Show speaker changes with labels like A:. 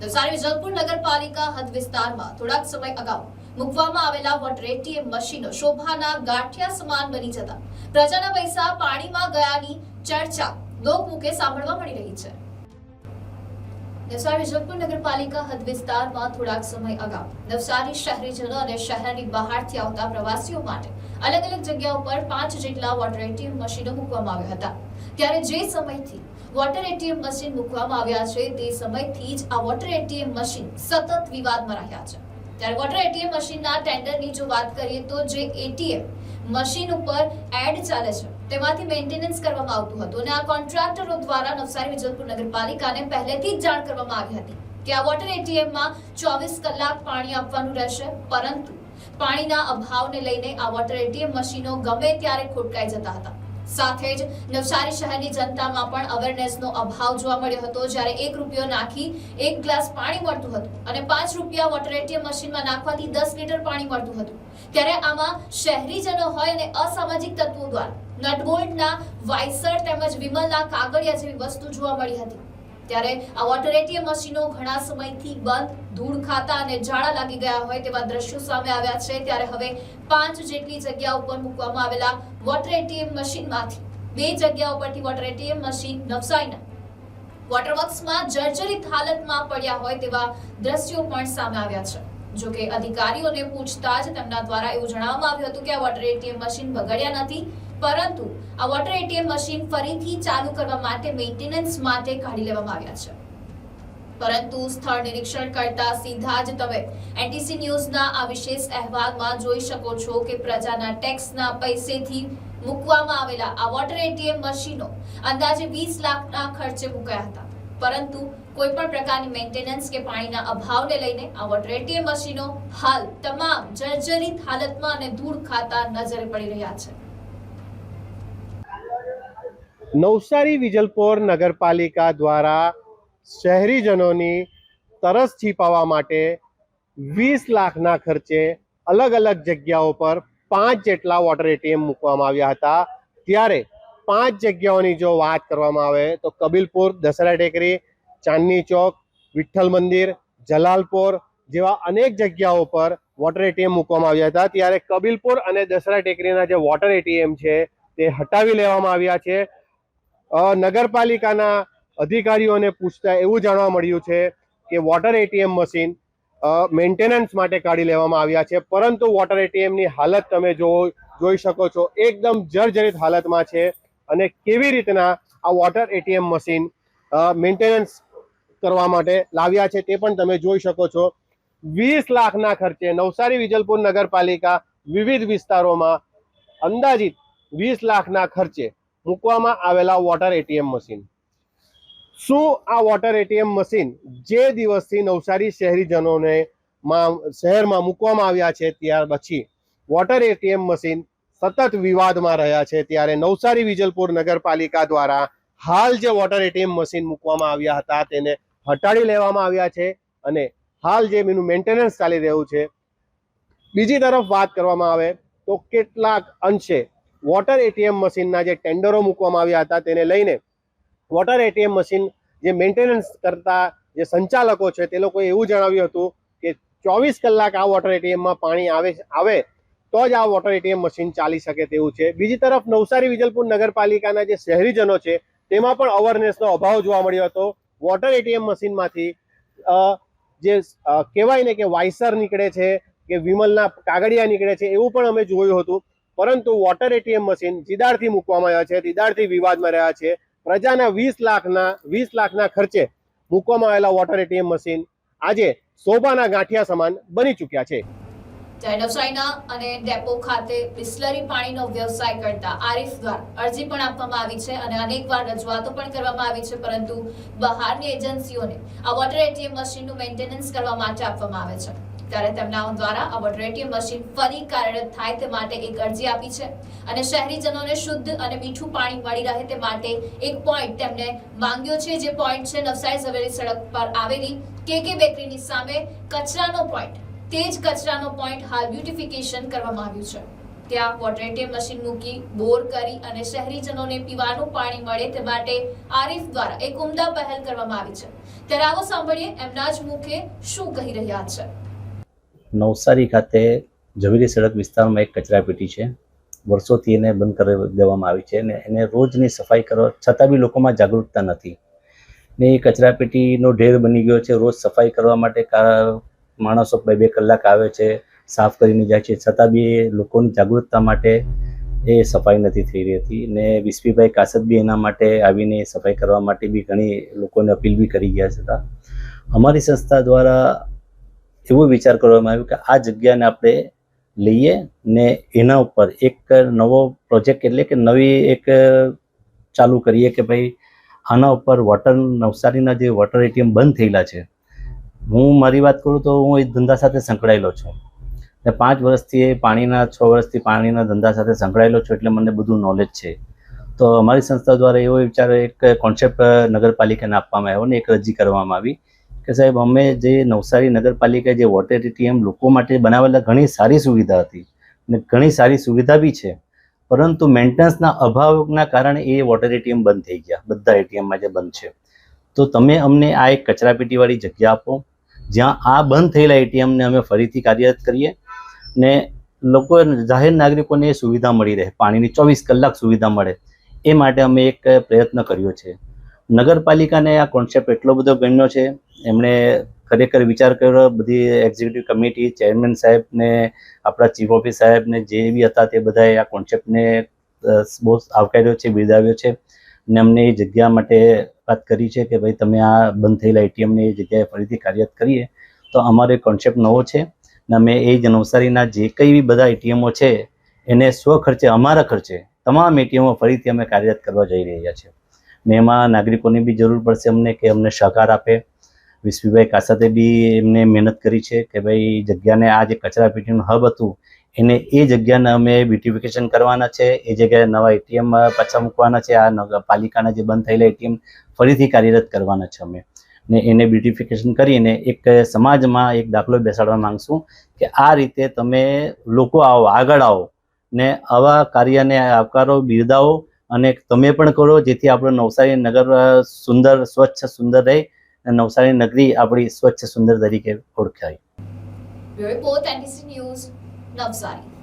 A: નવસારી જલપુર નગરપાલિકા હદ વિસ્તારમાં થોડાક સમય અગાઉ મૂકવામાં આવેલા વોટર એટીએમ મશીનો શોભાના ગાંઠિયા સમાન બની જતા પ્રજાના પૈસા પાણીમાં ગયાની ચર્ચા લોકમુખે સાંભળવા મળી રહી છે. નવસારી વિજલપુર નગરપાલિકા હદ વિસ્તારમાં થોડાક સમય અગાઉ નવસારી શહેરીજનો અને શહેરની બહારથી આવતા પ્રવાસીઓ માટે અલગ અલગ જગ્યાઓ પર પાંચ જેટલા વોટર એટીએમ મશીનો મૂકવામાં આવ્યા હતા. ત્યારે જે સમયથી વોટર એટીએમ મશીન મૂકવામાં આવ્યા છે. તે સમયથી જ આ વોટર એટીએમ મશીન સતત વિવાદમાં રહ્યા છે. ત્યારે વોટર એટીએમ મશીનના ટેન્ડરની જો વાત કરીએ તો જે એટીએમ મશીન ઉપર એડ ચાલે છે, તેમાંથી મેન્ટેનન્સ કરવામાં આવતું હતું અને આ કોન્ટ્રાક્ટરો દ્વારા નવસારી વિજલપુર નગરપાલિકાને પહેલેથી જ જાણ કરવામાં આવી હતી કે આ વોટર એટીએમમાં ચોવીસ કલાક પાણી આપવાનું રહેશે, પરંતુ પાણીના અભાવને લઈને આ વોટર એટીએમ મશીનો ગમે ત્યારે ખોટકાઈ જતા હતા. સાથે જ નવસારી શહેરની જનતામાં પણ અવેરનેસનો અભાવ જોવા મળ્યો હતો. જ્યારે એક રૂપિયો નાખી એક ગ્લાસ પાણી મળતું હતું અને પાંચ રૂપિયા વોટર એટીએમ મશીનમાં નાખવાથી દસ લીટર પાણી મળતું હતું. ત્યારે આમાં શહેરીજનો હોય અને અસામાજિક તત્વો દ્વારા નટબોલ્ટના વાઇસર તેમજ વિમલના કાગળિયા જેવી વસ્તુ જોવા મળી હતી. ત્યારે આ વોટર એટીએમ મશીનો ઘણા સમયથી બંધ, ધૂળ ખાતા અને ઝાડા લાગી ગયા હોય તેવા દ્રશ્યો સામે આવ્યા છે. ત્યારે હવે પાંચ જેટલી જગ્યા ઉપર મૂકવામાં આવેલા વોટર એટીએમ મશીનમાંથી બે જગ્યા ઉપરથી વોટર એટીએમ મશીન નવસારીના વોટર વર્ક્સમાં જર્જરિત હાલતમાં પડ્યા હોય તેવા દ્રશ્યો પણ સામે આવ્યા છે. જો કે અધિકારીઓને પૂછતા જ તેમના દ્વારા એવું જણાવવામાં આવ્યું હતું કે આ વોટર એટીએમ મશીન બગડ્યા નથી. પરંતુ આ વોટર એટીએમ મશીન ફરીથી ચાલુ કરવા માટે મેન્ટેનન્સ માટે કાઢી લેવામાં આવ્યા છે. પરંતુ સ્થળ નિરીક્ષણ કરતા સીધા જ તમે એનટીસી ન્યૂઝના આ વિશેષ અહેવાલમાં જોઈ શકો છો કે પ્રજાના ટેક્સના પૈસેથી મૂકવામાં આવેલા આ વોટર એટીએમ મશીનો અંદાજે વીસ લાખના ખર્ચે મુકાયા હતા. પરંતુ કોઈ પણ પ્રકારની મેન્ટેનન્સ કે પાણીના અભાવને લઈને આ વોટર એટીએમ મશીનો હાલ તમામ જર્જરિત હાલતમાં અને ધૂળ ખાતા નજરે પડી રહ્યા છે.
B: નવસારી વિજલપોર નગરપાલિકા દ્વારા શહેરીજનોની તરસ છીપાવવા માટે વીસ લાખના ખર્ચે અલગ અલગ જગ્યાઓ પર પાંચ જેટલા વોટર એટીએમ મૂકવામાં આવ્યા હતા. ત્યારે પાંચ જગ્યાઓની જો વાત કરવામાં આવે તો કબીલપુર દસરા ટેકરી, ચાંદની ચોક, વિઠ્ઠલ મંદિર, જલાલપોર જેવા અનેક જગ્યાઓ પર વોટર એટીએમ મૂકવામાં આવ્યા હતા. ત્યારે કબીલપુર અને દસરા ટેકરીના જે વોટર એટીએમ છે તે હટાવી લેવામાં આવ્યા છે. નગરપાલિકાના અધિકારીઓને પૂછતા એવું જાણવા મળ્યું છે કે વોટર એટીએમ મશીન મેન્ટેનન્સ માટે કાઢી લેવામાં આવ્યા છે. પરંતુ વોટર એટીએમની હાલત તમે જો, જોઈ શકો છો, એકદમ જર્જરિત હાલતમાં છે અને કેવી રીતના આ વોટર એટીએમ મશીન મેન્ટેનન્સ કરવા માટે લાવ્યા છે તે પણ તમે જોઈ શકો છો. વીસ લાખના ખર્ચે નવસારી વિજલપુર નગરપાલિકા વિવિધ વિસ્તારોમાં અંદાજિત વીસ લાખના ખર્ચે મૂકવામાં આવેલા વોટર એટીએમ મશીન શું આ વોટર એટીએમ મશીન જે દિવસથી નવસારી શહેરીજનોને માં, શહેરમાં મૂકવામાં આવ્યા છે ત્યાર પછી વોટર એટીએમ મશીન સતત વિવાદમાં રહ્યા છે ત્યારે નવસારી વિજલપુર નગરપાલિકા દ્વારા હાલ જે વોટર એટીએમ મશીન મૂકવામાં આવ્યા હતા તેને હટાડી લેવામાં આવ્યા છે અને હાલ જે એનું મેન્ટેનન્સ ચાલી રહ્યું છે. બીજી તરફ વાત કરવામાં આવે તો કેટલાક અંશે વોટર એટીએમ મશીનના જે ટેન્ડરો મૂકવામાં આવ્યા હતા તેને લઈને વોટર એટીએમ મશીન જે મેન્ટેનન્સ કરતા જે સંચાલકો છે તે લોકોએ એવું જણાવ્યું હતું કે ચોવીસ કલાક આ વોટર એટીએમમાં પાણી આવે આવે, તો જ આ વોટર એટીએમ મશીન ચાલી શકે તેવું છે. બીજી તરફ નવસારી વિજલપુર નગરપાલિકાના જે શહેરીજનો છે, તેમાં પણ અવેરનેસનો અભાવ જોવા મળ્યો હતો. વોટર એટીએમ મશીનમાંથી જે કહેવાય ને કે વાઇસર નીકળે છે, કે વિમલના કાગળિયા નીકળે છે એવું પણ અમે જોયું હતું. પરંતુ વોટર એટીએમ મશીન જીદારથી મૂકવામાં આવ્યા છે જીદારથી વિવાદમાં રહ્યા છે. પ્રજાના વીસ લાખના વીસ લાખના ખર્ચે મૂકવામાં આવેલા વોટર એટીએમ મશીન આજે શોભાના ગાંઠિયા સમાન બની ચૂક્યા છે.
A: ત્યારે નવસારીના અને ડેપો ખાતે બિસ્લરી પાણીનો વ્યવસાય કરતા આરિફ દ્વારા અરજી પણ આપવામાં આવી છે અને અનેકવાર રજૂઆતો પણ કરવામાં આવી છે, પરંતુ બહારની એજન્સીઓને આ વોટર એટીએમ મશીનનું મેન્ટેનન્સ કરવા માટે આપવામાં આવે છે. ત્યારે તેમના દ્વારા આ વોટર એટીએમ મશીન ફરી કાર્યરત થાય તે માટે એક અરજી આપી છે અને શહેરીજનોને શુદ્ધ અને મીઠું પાણી મળી રહે તે માટે એક પોઈન્ટ તેમને માંગ્યો છે. જે પોઈન્ટ છે, નવસારી ઝવેરી સડક પર આવેલી કે કે બેકરીની સામે કચરાનો પોઈન્ટ તે જ કચરાનો પોઈન્ટ હાલ બ્યુટિફિકેશન કરવામાં આવ્યું છે. ત્યાં વોટર એટીએમ મશીન મૂકી, બોર કરી અને શહેરીજનોને પીવાનું પાણી મળે તે માટે આરીફ દ્વારા એક ઉમદા પહેલ કરવામાં આવી છે. ત્યારે આવો સાંભળીએ એમના જ મુખે શું કહી રહ્યા છે.
C: નવસારી ખાતે ઝવેરી સડક વિસ્તારમાં એક કચરાપેટી છે. વર્ષોથી એને બંધ કરી દેવામાં આવી છે અને એને રોજની સફાઈ કરવા છતાં બી લોકોમાં જાગૃતતા નથી. ને એ કચરાપેટીનો ઢેર બની ગયો છે. રોજ સફાઈ કરવા માટે માણસો બે બે કલાક આવે છે, સાફ કરીને જાય છે. છતાં બી એ લોકોની જાગૃતતા માટે એ સફાઈ નથી થઈ રહી હતી ને વિસ્પીભાઈ કાસદ બી એના માટે આવીને સફાઈ કરવા માટે બી ઘણી લોકોને અપીલ બી કરી ગયા છતાં અમારી સંસ્થા દ્વારા એવો વિચાર કરવામાં આવ્યો કે આ જગ્યાને આપણે લઈએ ને એના ઉપર એક નવો પ્રોજેક્ટ એટલે કે નવી એક ચાલુ કરીએ કે ભાઈ આના ઉપર વોટર નવસારીના જે વોટર એટીએમ બંધ થયેલા છે હું મારી વાત કરું તો હું એ ધંધા સાથે સંકળાયેલો છું. ને પાંચ વર્ષથી એ પાણીના, છ વર્ષથી પાણીના ધંધા સાથે સંકળાયેલો છું એટલે મને બધું નોલેજ છે. તો અમારી સંસ્થા દ્વારા એવો વિચાર, એક કોન્સેપ્ટ નગરપાલિકાને આપવામાં આવ્યો ને એક અરજી કરવામાં આવી કે સાહેબ, અમે જે નવસારી નગરપાલિકા જે વોટર એટીએમ લોકો માટે બનાવેલા ઘણી સારી સુવિધા હતી ને ઘણી સારી સુવિધા બી છે. પરંતુ મેન્ટેનન્સના અભાવના કારણે એ વોટર એટીએમ બંધ થઈ ગયા. બધા એટીએમમાં જે બંધ છે. તો તમે અમને આ એક કચરાપેટીવાળી જગ્યા આપો. જ્યાં આ બંધ થયેલા એટીએમને અમે ફરીથી કાર્યરત કરીએ ને લોકો જાહેર નાગરિકોને સુવિધા મળી રહે, પાણીની ચોવીસ કલાક સુવિધા મળે, એ માટે અમે એક પ્રયત્ન કર્યો છે. નગરપાલિકાને આ કોન્સેપ્ટ એટલો બધો ગણ્યો છે, એમણે ખરેખર વિચાર કર્યો, બધી એક્ઝિક્યુટિવ કમિટી ચેરમેન સાહેબને, આપણા ચીફ ઓફિસ સાહેબને, જે બી હતા તે બધાએ આ કોન્સેપ્ટને બહુ આવકાર્યો છે, બિરદાવ્યો છે, ને અમને એ જગ્યા માટે વાત કરી છે કે ભાઈ તમે આ બંધ થયેલા એટીએમને જગ્યાએ ફરીથી કાર્યરત કરીએ, તો અમારો કોન્સેપ્ટ નવો છે ને અમે એ જ નવસારીના જે કંઈ બધા એટીએમો છે, એને સ્વ ખર્ચે, અમારા ખર્ચે તમામ એટીએમો ફરીથી અમે કાર્યરત કરવા જઈ રહ્યા છીએ. ને એમાં નાગરિકોની બી જરૂર પડશે અમને કે અમને સહકાર આપે. વિશ્વીભાઈ કાસાતે બી એમને મહેનત કરી છે કે ભાઈ જગ્યાને આ જે કચરાપેટીનું હબ હતું એને એ જગ્યાને અમે બ્યુટિફિકેશન કરવાના છે. એ જગ્યાએ નવા એટીએમ પાછા મૂકવાના છે. આ નગરપાલિકાના જે બંધ થયેલા એટીએમ ફરીથી કાર્યરત કરવાના છે અમે. ને એને બ્યુટિફિકેશન કરીને એક સમાજમાં એક દાખલો બેસાડવા માંગશું કે આ રીતે તમે લોકો આવો, આગળ આવો ને આવા કાર્યને આવકારો, બિરદાવો અને તમે પણ કરો જેથી આપણું નવસારી નગર સુંદર, સ્વચ્છ, સુંદર રહે અને નવસારી નગરી આપણી સ્વચ્છ, સુંદર તરીકે ઓળખાય.
A: Report NDC news Navsari